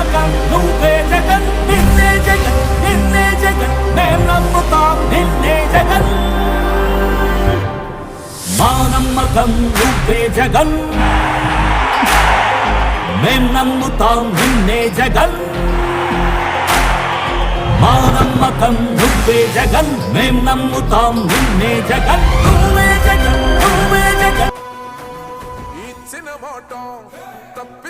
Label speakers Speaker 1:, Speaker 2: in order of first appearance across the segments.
Speaker 1: నమ్మకం నువ్వే జగన్ నిన్నే జగన్ నిన్నే జగన్ మేం నమ్ముతాం నిన్నే జగన్. మా నమ్మకం నువ్వే జగన్. మేం నమ్ముతాం నిన్నే జగన్. మా నమ్మకం నువ్వే జగన్ మేం నమ్ముతాం నిన్నే జగన్. నువ్వే జగన్ నువ్వే జగన్.
Speaker 2: ఇచ్చిన మాట తప్పి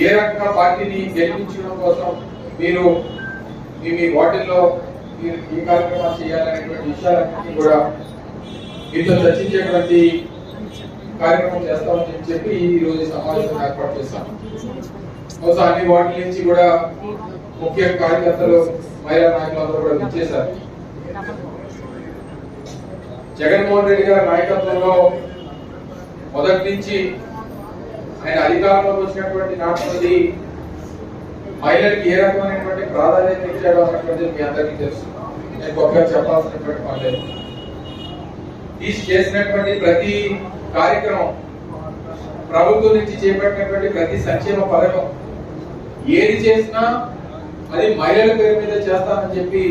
Speaker 3: ఏ రకంగా పార్టీని గెలిపించడం కోసం మీరు మీ మీ వాటిల్లో మీరు ఈ కార్యక్రమాలు చేయాలనేటువంటి విషయాలన్నింటినీ కూడా మీతో చర్చించేటువంటి కార్యక్రమం చేస్తామని చెప్పి ఈ రోజు సమావేశం ఏర్పాటు చేస్తాం బహుశా అన్ని వాటిల నుంచి కూడా ముఖ్య కార్యకర్తలు మహిళా నాయకులందరూ కూడా విచ్చేశారు. జగన్మోహన్ రెడ్డి గారి నాయకత్వంలో మొదటి నుంచి ఆయన అధికారంలోకి వచ్చినటువంటి నాటి నుండి మహిళలకు ఏ రకమైనటువంటి ప్రాధాన్యత ఇచ్చాడో అన్నటువంటిది మీ అందరికీ తెలుసు. నేను గొప్పగా చెప్పాల్సినటువంటి పని లేదు. చేసినటువంటి ప్రతి కార్యక్రమం ప్రభుత్వం నుంచి చేపట్టినటువంటి ప్రతి సంక్షేమ పథకం ఏది చేసినా అది మహిళల పేరు మీద చేస్తానని చెప్పి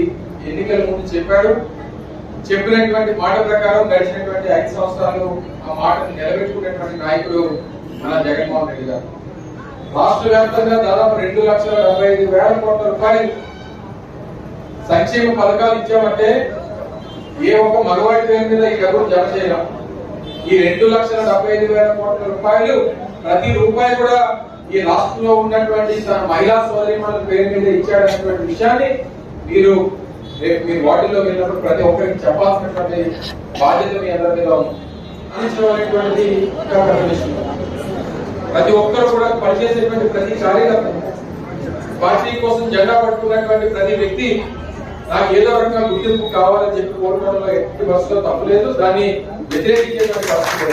Speaker 3: ఎన్నికల ముందు చెప్పాడు చెప్పినటువంటి మాట ప్రకారం గడిచినటువంటి ఐదు సంవత్సరాలు ఆ మాటను నిలబెట్టుకునేటువంటి నాయకుడు మన జగన్మోహన్ రెడ్డి గారు. రాష్ట్ర వ్యాప్తంగా దాదాపు రెండు లక్షల డెబ్బై ఐదు వేల కోట్ల రూపాయలు సంక్షేమ పథకాలు ఇచ్చామంటే ఏ ఒక్క మగవాడి పేరు మీద ఈ డబ్బులు జమ చేయడం ఈ రెండు లక్షల డెబ్బై ఐదు వేల కోట్ల రూపాయలు ప్రతి రూపాయి కూడా ఈ రాష్ట్రంలో ఉన్నటువంటి తన మహిళా సోదరి పేరు మీద ఇచ్చాడనేటువంటి విషయాన్ని మీరు రేపు మీరు వాటిల్లో వెళ్ళినప్పుడు ప్రతి ఒక్కరికి చెప్పాల్సినటువంటి బాధ్యత మీ అందరి మీద ఉంది. ప్రతి ఒక్కరు కూడా పనిచేసేటువంటి ప్రతి కార్యకర్త పార్టీ కోసం జెండా పట్టుకున్నటువంటి ప్రతి వ్యక్తి నాకు ఏదో రకంగా గుర్తింపు కావాలని చెప్పి కోరుకోవడంలో ఎట్టి బస్సులో తప్పు లేదు. దాన్ని వ్యతిరేకించేటువంటి పరిస్థితి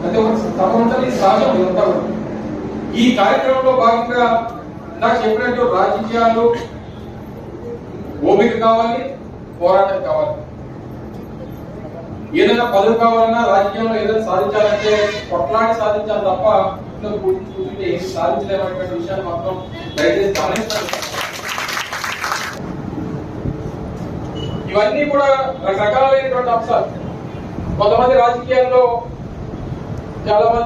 Speaker 3: ప్రతి సహజం ఇదంతా ఈ కార్యక్రమంలో భాగంగా నాకు చెప్పినట్టు రాజకీయాలు ఓపిక కావాలి పోరాటం కావాలి. ఏదైనా పదవి కావాలన్నా రాజకీయంలో ఏదైనా సాధించాలంటే కొట్లాడి సాధించాలి తప్ప ఇంట్లో కూర్చుంటే ఏమి సాధించలేమనేటువంటి విషయాన్ని మాత్రం దయచేసి గమనిస్తాను ఇవన్నీ కూడా రకరకాలైనటువంటి అంశాలు. కొంతమంది రాజకీయాల్లో చాలా మంది